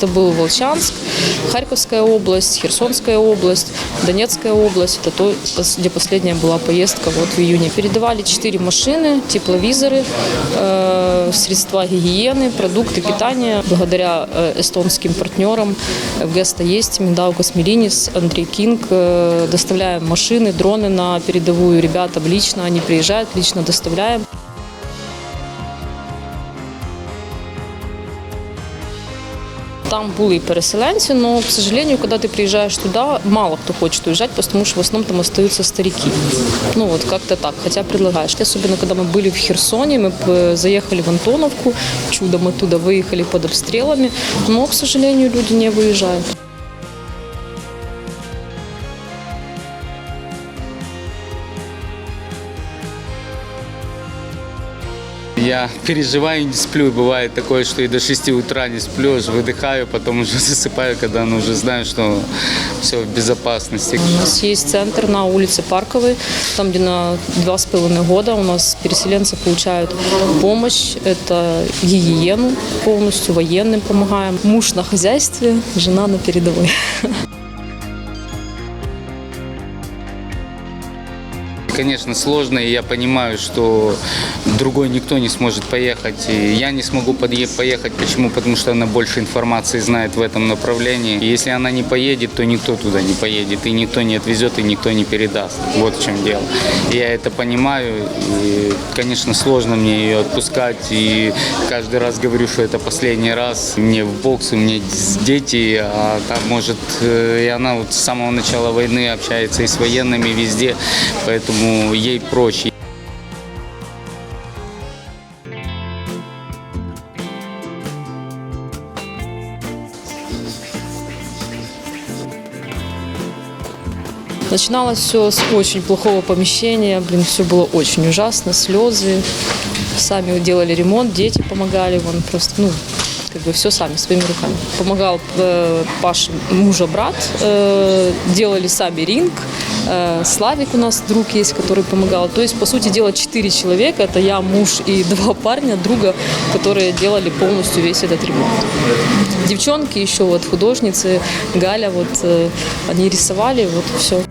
Это был Волчанск, Харьковская область, Херсонская область, Донецкая область. Это то, где последняя была поездка вот в июне. Передавали четыре машины, тепловизоры, э, средства гигиены, продукты питания. Благодаря э, эстонским партнерам в Геста есть Миндау Космелинис, Андрей Кинг. э, Доставляем машины, дроны на передовую ребятам лично. Они приезжают, лично доставляем. Там були і переселенці, но, к сожалению, когда ты приезжаешь туда, мало кто хочет уезжать, потому что в основном там остаются старики. Ну вот как-то так, хотя предлагаешь. Особенно, когда мы были в Херсоне, мы э, заехали в Антоновку, чудом оттуда выехали под обстрелами, но, к сожалению, люди не выезжают. Я переживаю, не сплю. И Бывает такое, что и до 6 утра не сплю, аж выдыхаю, потом уже засыпаю, когда ну, уже знаю, что все в безопасности. У нас есть центр на улице Парковой, там, где на два с половиной года у нас переселенцы получают помощь. Это гигиену полностью, военным помогаем. Муж на хозяйстве, жена на передовой. Конечно, сложно, и я понимаю, что другой никто не сможет поехать. И я не смогу поехать. Почему? Потому что она больше информации знает в этом направлении. И если она не поедет, то никто туда не поедет, и никто не отвезет, и никто не передаст. Вот в чем дело. Я это понимаю, и, конечно, сложно мне ее отпускать. И каждый раз говорю, что это последний раз. Мне в бокс, у меня дети, а там может э, и она вот с самого начала войны общается и с военными везде, поэтому ей проще. Начиналось все с очень плохого помещения, блин, все было очень ужасно, слезы. Сами делали ремонт, дети помогали, вон просто, ну, как бы все сами, своими руками. Помогал э, Паша, мужа брат, э, делали сами ринг, э, Славик у нас друг есть, который помогал. То есть, по сути дела, четыре человека, это я, муж и два парня, друга, которые делали полностью весь этот ремонт. Девчонки еще, вот художницы, Галя, вот э, они рисовали, вот все.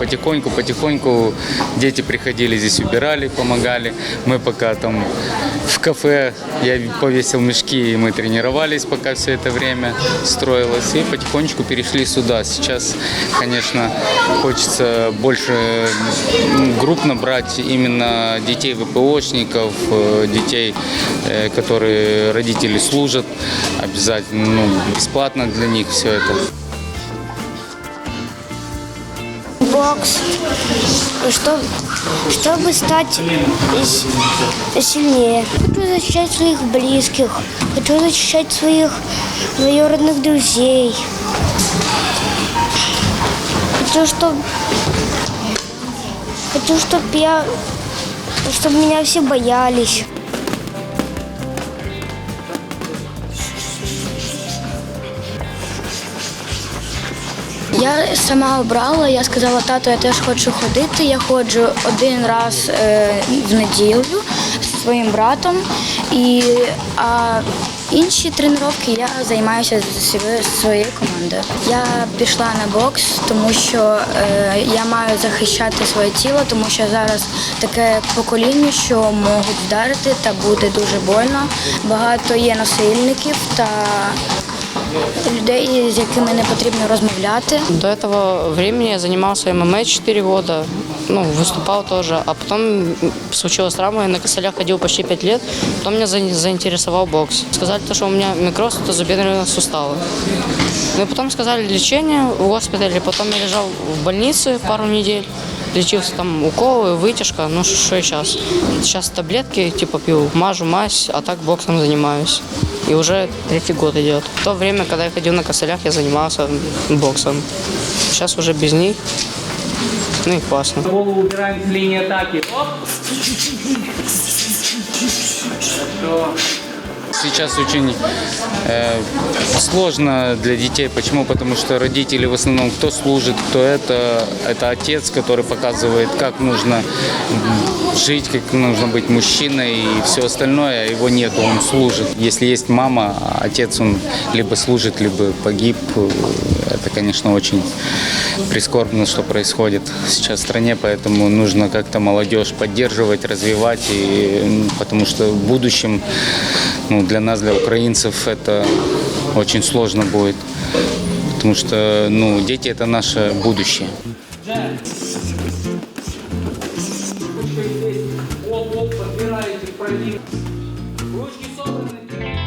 Потихоньку, потихоньку дети приходили здесь, убирали, помогали. Мы пока там в кафе, я повесил мешки, и мы тренировались, пока все это время строилось. И потихонечку перешли сюда. Сейчас, конечно, хочется больше групп набрать именно детей ВПОшников, э, детей, э, которые родители служат обязательно, ну, бесплатно для них все это. Бокс, чтоб- чтобы стать сильнее. Хочу защищать своих близких, хочу защищать своих двоюродных друзей. Хочу, чтобы хочу, чтобы я, чтобы меня все боялись. Я сама обрала, я сказала, тату, я теж хочу ходити. Я ходжу один раз е, в неділю зі своїм братом. І, а інші тренування я займаюся своєю- своєю командою. Я пішла на бокс, тому що е, я маю захищати своє тіло, тому що зараз таке покоління, що можуть вдарити та буде дуже больно. Багато є насильників та людей, з якими не потрібно розмовляти. До этого времени я занимался ММА 4 года, ну, выступал тоже. А потом случилась травма, я на костылях ходил почти 5 лет. Потом меня за- заинтересовал бокс. Сказали, то, что у меня микроз, это тазобедренные суставы. Ну и потом сказали лечение в госпитале. Потом я лежал в больнице пару недель. Лечился там уколы, вытяжка, ну что и сейчас. Сейчас таблетки типа пью, мажу мазь, а так боксом занимаюсь. И уже третий год идет. В то время, когда я ходил на костылях, я занимался боксом. Сейчас уже без них. Ну и классно. Голову убираем с линии атаки. Оп. Сейчас очень э, сложно для детей. Почему? Потому что родители в основном кто служит, кто это, это отец, который показывает, как нужно жить, как нужно быть мужчиной и все остальное, а его нет, он служит. Если есть мама, отец, он либо служит, либо погиб. Это, конечно, очень прискорбно, что происходит сейчас в стране, поэтому нужно как-то молодежь поддерживать, развивать, и, потому что в будущем ну, для нас, для украинцев, это очень сложно будет. Потому что ну, дети – это наше будущее. Ручки собраны.